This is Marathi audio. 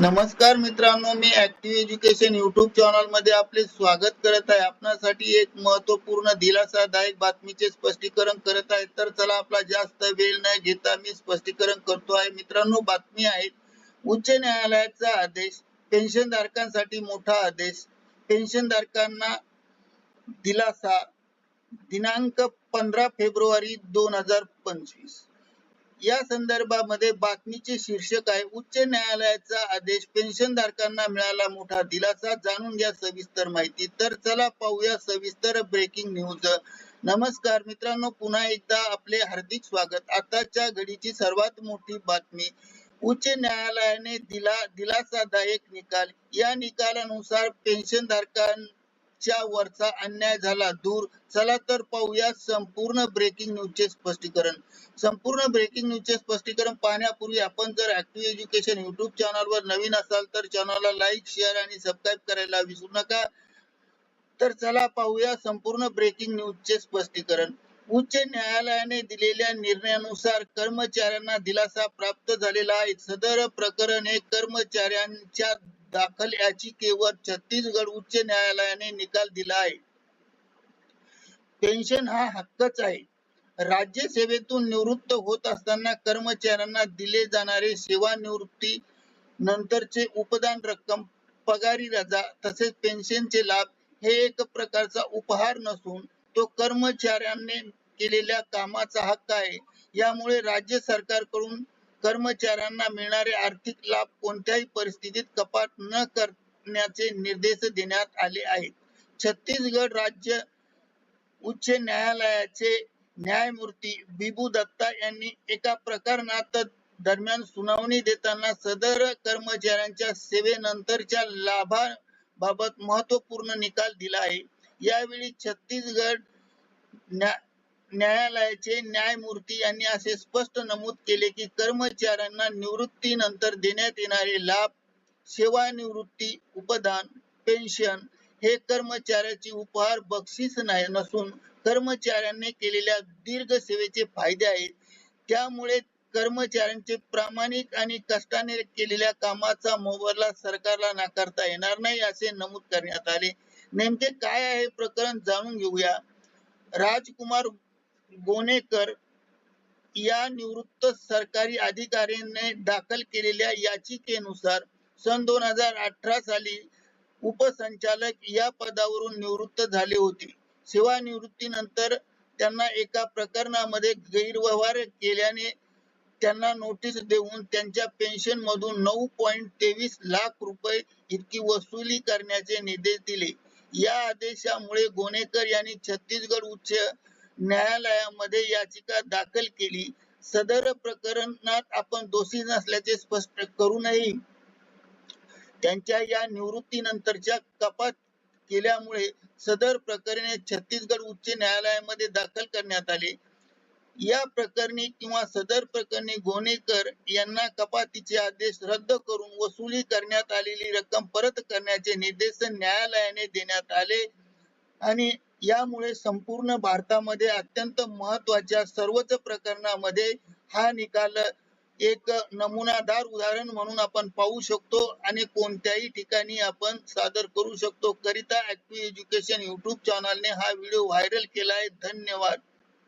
नमस्कार मित्रांनो मी ऍक्टिव्ह एज्युकेशन युट्यूब चॅनलमध्ये आपले स्वागत करत आहे. आपणासाठी एक महत्त्वपूर्ण दिलासादायक बातमीचे स्पष्टीकरण करत आहे. तर चला आपला जास्त वेळ न घेता मी स्पष्टीकरण करतो आहे. मित्रांनो बातमी आहे. उच्च न्यायालयाचा आदेश पेन्शन धारकांसाठी मोठा आदेश पेन्शन धारकांना दिलासा दिनांक पंधरा फेब्रुवारी दोन हजार पंचवीस. या संदर्भामध्ये बातमीचे शीर्षक आहे उच्च न्यायालयाचा आदेश पेन्शन धारकांना मिळाला मोठा दिलासा जाणून घ्या सविस्तर माहिती. तर चला पाहूया सविस्तर ब्रेकिंग न्यूज नमस्कार मित्रांनो पुन्हा एकदा आपले हार्दिक स्वागत. आताच्या घडीची सर्वात मोठी बातमी उच्च न्यायालयाने दिला दिलासादायक निकाल. या निकालानुसार पेन्शन च्या वरचा अन्याय झाला दूर. चला तर पाहूया संपूर्ण ब्रेकिंग न्यूजचे स्पष्टीकरण. संपूर्ण ब्रेकिंग न्यूजचे स्पष्टीकरण पाहण्यापूर्वी आपण जर ऍक्टिव्ह एज्युकेशन युट्यूब चॅनलवर नवीन असाल तर चॅनलला लाईक शेअर आणि सबस्क्राईब करायला विसरू नका. तर चला पाहूया संपूर्ण ब्रेकिंग न्यूजचे स्पष्टीकरण. उच्च न्यायालयाने दिलेल्या निर्णयानुसार कर्मचाऱ्यांना दिलासा प्राप्त झालेला आहे. सदर प्रकरण हे कर्मचाऱ्यांच्या दाखल याचिकेवर छत्तीसगड उच्च न्यायालयाने निकाल दिला आहे. पेन्शन हा हक्कच आहे. राज्य सेवेतून निवृत्त होत असताना कर्मचाऱ्यांना दिले जाणारे सेवानिवृत्ती नंतरचे उपदान रक्कम पगारी रजा तसेच पेन्शनचे लाभ हे एक प्रकारचा उपहार नसून तो कर्मचाऱ्यांनी केलेल्या कामाचा हक्क आहे. यामुळे राज्य सरकारकडून कर्मचाऱ्यांना मिळणारे आर्थिक लाभ कोणत्याही परिस्थितीत कपात न करण्याचे निर्देश देण्यात आले आहेत. छत्तीसगड राज्य उच्च न्यायालयाचे न्यायमूर्ती बिबू दत्ता यांनी एका प्रकरणात दरम्यान सुनावणी देताना सदर कर्मचाऱ्यांच्या सेवेनंतरच्या लाभाबाबत महत्त्वपूर्ण निकाल दिला आहे. यावेळी छत्तीसगड न्या न्यायालयाचे न्यायमूर्ती यांनी असे स्पष्ट नमूद केले की कर्मचाऱ्यांना निवृत्तीनंतर देण्यात येणारे लाभ सेवानिवृत्ती उपदान पेन्शन हे कर्मचाऱ्याची उपहार बक्षीस नाही नसून कर्मचाऱ्यांनी केलेल्या दीर्घ सेवेचे फायदे आहेत. त्यामुळे कर्मचाऱ्यांचे प्रामाणिक आणि कष्टाने केलेल्या कामाचा मोबदला सरकारला नाकारता येणार नाही असे नमूद करण्यात आले. नेमके काय आहे प्रकरण जाणून घेऊया. राजकुमार गोनेकर या निवृत्त सरकारी अधिकाऱ्याने दाखल केलेल्या याचिकेनुसार सन दोन हजार अठरा साली उपसंचालक या पदावरून निवृत्त झाले होते. सेवानिवृत्तीनंतर त्यांना एका प्रकरणामध्ये गैरव्यवहार केल्याने त्यांना नोटीस देऊन त्यांच्या पेन्शन मधून नऊ पॉईंट तेवीस लाख रुपये इतकी वसुली करण्याचे निर्देश दिले. या आदेशामुळे गोनेकर यांनी छत्तीसगड उच्च न्यायालयामध्ये याचिका दाखल केली. सदर प्रकरणात आपण दोषी नसल्याचे स्पष्ट करूनही त्यांच्या या निवृत्तीनंतरच्या कपात केल्यामुळे सदर प्रकरणे छत्तीसगड उच्च न्यायालयामध्ये दाखल करण्यात आले. या प्रकरणी किंवा सदर प्रकरणी गोनेकर यांना कपातीचे आदेश रद्द करून वसुली करण्यात आलेली रक्कम परत करण्याचे निर्देश न्यायालयाने देण्यात आले आणि यामुळे संपूर्ण भारतामध्ये अत्यंत महत्त्वाच्या सर्वच प्रकरणामध्ये हा निकाल एक नमुनादार उदाहरण म्हणून आपण पाहू शकतो आणि कोणत्याही ठिकाणी आपण सादर करू शकतो. करिता ऍक्टिव्ह एज्युकेशन युट्यूब चॅनलने हा व्हिडिओ व्हायरल केला आहे. धन्यवाद.